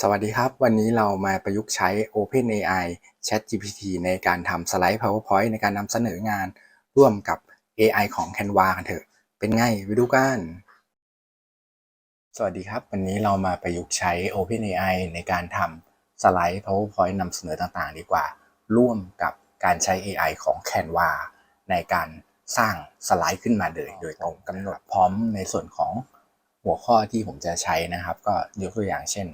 สวัสดีครับ วันนี้เรามาประยุกต์ใช้ OpenAI ChatGPT ในการทำสไลด์ PowerPoint ในการนำเสนองานร่วมกับ AI ของ Canva กันเถอะ เป็นไงไปดูกัน สวัสดีครับ วันนี้เรามาประยุกต์ใช้ OpenAI ในการทำสไลด์ PowerPoint นำเสนอต่างๆ ดีกว่า ร่วมกับการใช้ AI ของ Canva ในการสร้างสไลด์ขึ้นมาเลยโดยตรงกำหนดพร้อมในส่วนของหัวข้อที่ผมจะใช้นะครับ ก็ยกตัวอย่างเช่น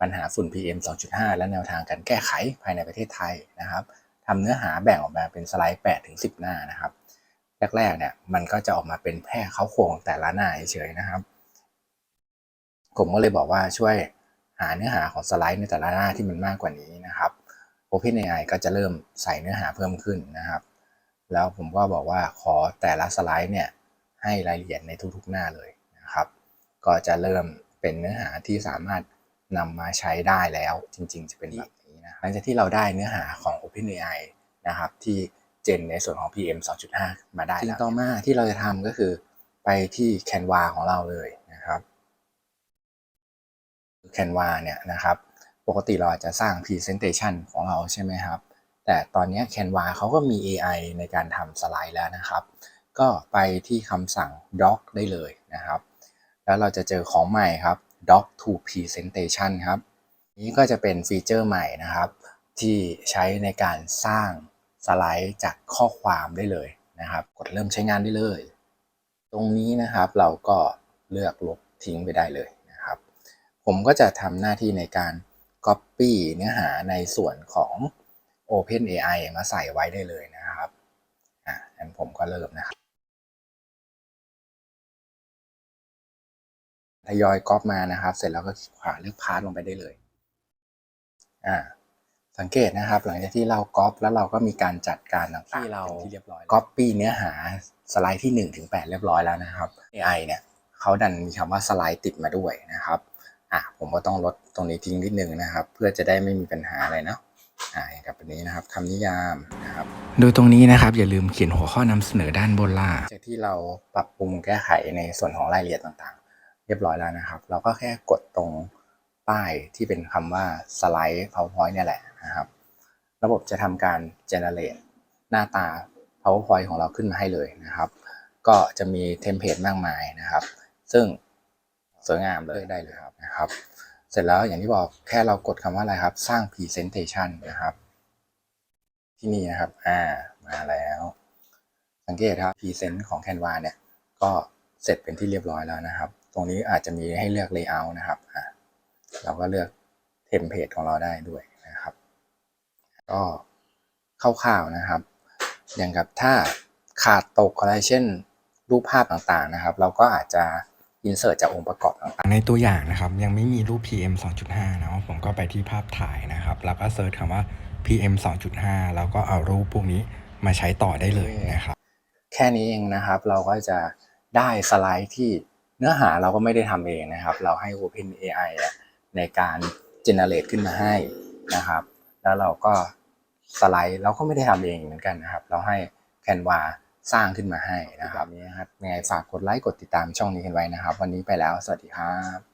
ปัญหาฝุ่น PM 2.5 และแนวทางการแก้ไขภายในประเทศไทยนะครับทำเนื้อหาแบ่งออกมาเป็นสไลด์8ถึง10 หน้านะครับแรกๆเนี่ยมันก็จะออกมาเป็นแค่เขาโครงแต่ละหน้าเฉยๆนะครับ ผมก็เลยบอกว่าช่วยหาเนื้อหาของสไลด์ในแต่ละหน้าที่มันมากกว่านี้นะครับ OpenAI ก็จะเริ่มใส่เนื้อหาเพิ่มขึ้นนะครับ แล้วผมก็บอกว่าขอแต่ละสไลด์เนี่ยให้รายละเอียดในทุกๆหน้าเลยนะครับ ก็จะเริ่มเป็นเนื้อหาที่สามารถ นำมาใช้ได้แล้วจริง ๆ จะเป็นแบบนี้นะหลังจากที่เราได้เนื้อหาของ OpenAI นะครับที่เจนในส่วนของ PM 2.5 มาได้แล้วสิ่งต่อมาที่เราจะทำก็คือไปที่ Canva ของเราเลยนะครับ Canva เนี่ยนะครับปกติเราอาจจะสร้าง Presentation ของเราใช่ไหมครับ แต่ตอนนี้ Canva เขาก็มี AI ในการทำสไลด์แล้วนะครับ ก็ไปที่คำสั่ง Doc ได้เลยนะครับ แล้วเราจะเจอของใหม่ครับ Doc to Presentation ครับ นี้ก็จะเป็นฟีเจอร์ใหม่นะครับ ที่ใช้ในการสร้างสไลด์จากข้อความได้เลยนะครับ กดเริ่มใช้งานได้เลย ตรงนี้นะครับเราก็เลือกลบทิ้งไปได้เลยนะครับ ผมก็จะทำหน้าที่ในการ Copy เนื้อหาในส่วนของ OpenAI มาใส่ไว้ได้เลยนะครับ อะงั้นผมก็เริ่มนะครับ ยอยก๊อปมานะครับ เสร็จแล้วก็คลิกขวาเลือกพาร์ทลงไปได้เลย อ่า สังเกตนะครับ หลังจากที่เราก๊อปแล้วเราก็มีการจัดการต่างๆที่เราที่เรียบร้อยก๊อปปี้เนื้อหาสไลด์ที่1ถึง8เรียบร้อยแล้วนะครับ AI เนี่ยเขาดันมีคำว่าสไลด์ติดมาด้วยนะครับ อะผมก็ต้องลดตรงนี้ทิ้งนิดนึงนะครับ เพื่อจะได้ไม่มีปัญหาอะไรเนาะอ่าอย่างกับอันนี้นะครับคำนิยามนะครับ โดยตรงนี้นะครับอย่าลืมเขียนหัวข้อนำเสนอด้านบนล่างจากที่เราปรับปรุงแก้ไขในส่วนของรายละเอียดต่างๆเรียบร้อยแล้วนะครับ เราก็แค่กดตรงป้ายที่เป็นคำว่าสไลด์ PowerPoint เนี่ยแหละนะครับ ระบบจะทำการ generate หน้าตา PowerPoint ของเราขึ้นมาให้เลยนะครับ ก็จะมีเทมเพลตมากมายนะครับ ซึ่งสวยงามเลยได้เลยครับนะครับ เสร็จแล้วอย่างที่บอกแค่เรากดคำว่าอะไรครับ สร้าง Presentation นะครับ ที่นี่นะครับอ่ามาแล้ว สังเกตครับ Present ของ Canva เนี่ยก็เสร็จเป็นที่เรียบร้อยแล้วนะครับ ตรงนี้อาจจะมีให้เลือก Layout นะครับอ่าเราก็เลือกเทมเพลตของเราได้ด้วยนะครับ ก็คร่าวๆนะครับ อย่างกับถ้าขาดตกอะไรเช่น รูปภาพต่างๆนะครับ เราก็อาจจะ insert จากองค์ประกอบต่างๆ ในตัวอย่างนะครับ ยังไม่มีรูป PM 2.5เนอะผมก็ไปที่ภาพถ่ายนะครับ แล้วก็เซิร์ชคำว่า PM 2.5 แล้วก็เอารูปพวกนี้มาใช้ต่อได้เลยนะครับ แค่นี้เองนะครับเราก็จะได้สไลด์ที่ เนื้อหาเราก็ไม่ได้ทำเองนะครับ เราให้ Open AI ในการ generate ขึ้นมาให้นะครับ แล้วเราก็สไลด์เราก็ไม่ได้ทำเองเหมือนกันนะครับ เราให้ Canva สร้างขึ้นมาให้นะครับนี่ครับยังไงฝากกดไลค์กดติดตามช่องนี้กันไว้นะครับ วันนี้ไปแล้ว สวัสดีครับ